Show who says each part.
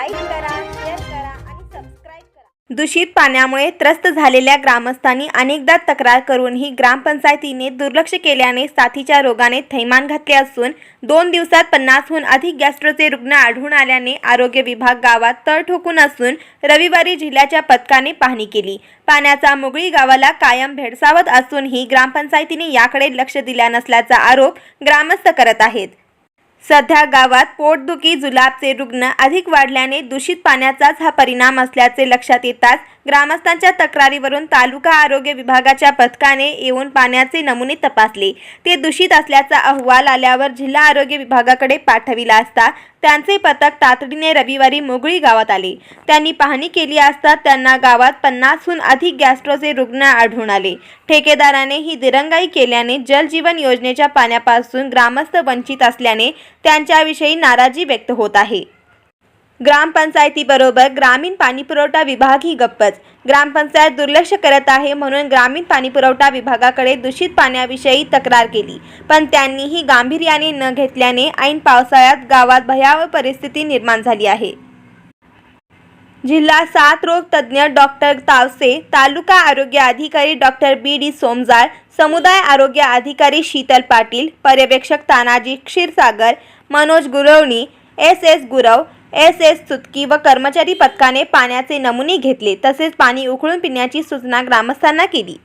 Speaker 1: Like करा share करा आणि सबस्क्राईब करा. दूषित पाण्यामुळे त्रस्त झालेल्या ग्रामस्थांनी अनेकदा तक्रार करूनही ग्रामपंचायतीने दुर्लक्ष केल्याने साथीच्या रोगाने थैमान घातले असून दोन दिवसात पन्नासहून अधिक गॅस्ट्रोचे रुग्ण आढळून आल्याने आरोग्य विभाग गावात तळ ठोकून असून रविवारी जिल्ह्याच्या पथकाने पाहणी केली. पाण्याचा मुगळी गावाला कायम भेडसावत असूनही ग्रामपंचायतीने याकडे लक्ष दिल्या नसल्याचा आरोप ग्रामस्थ करत आहेत. सध्या गावात पोटदुखी जुलाबचे रुग्ण अधिक वाढल्याने दूषित पाण्याचाच हा परिणाम असल्याचे लक्षात येताच ग्रामस्थांच्या तक्रारीवरून तालुका आरोग्य विभागाच्या पथकाने येऊन पाण्याचे नमुने तपासले. ते दूषित असल्याचा अहवाल आल्यावर जिल्हा आरोग्य विभागाकडे पाठविला असता त्यांचे पथक तातडीने रविवारी मोगळी गावात आले. त्यांनी पाहणी केली असता त्यांना गावात पन्नासहून अधिक गॅस्ट्रोचे रुग्ण आढळून आले. ठेकेदाराने ही दिरंगाई केल्याने जलजीवन योजनेच्या पाण्यापासून ग्रामस्थ वंचित असल्याने त्यांच्याविषयी नाराजी व्यक्त होत आहे. ग्रामपंचायतीबरोबर ग्रामीण पाणीपुरवठा विभाग ही गप्पच. ग्रामपंचायत दुर्लक्ष करत आहे म्हणून ग्रामीण पाणीपुरवठा विभागाकडे दूषित पाण्याविषयी तक्रार केली. पण त्यांनीही गांभीर्याने न घेतल्याने ऐन पावसाळ्यात गावात भयावह परिस्थिती निर्माण झाली आहे. जिल्हा साथ रोग तज्ज्ञ डॉक्टर तावसे तालुका आरोग्य अधिकारी डॉक्टर बी. डी. सोमजाळ समुदाय आरोग्य अधिकारी शीतल पाटील पर्यवेक्षक Tanaji Kshirsagar Manoj Gurvani S. S. Gurav S S Sutki व कर्मचारी पथकाने पाण्याचे नमुने घेतले तसेच पाणी उकळून पिण्याची सूचना ग्रामस्थांना केली.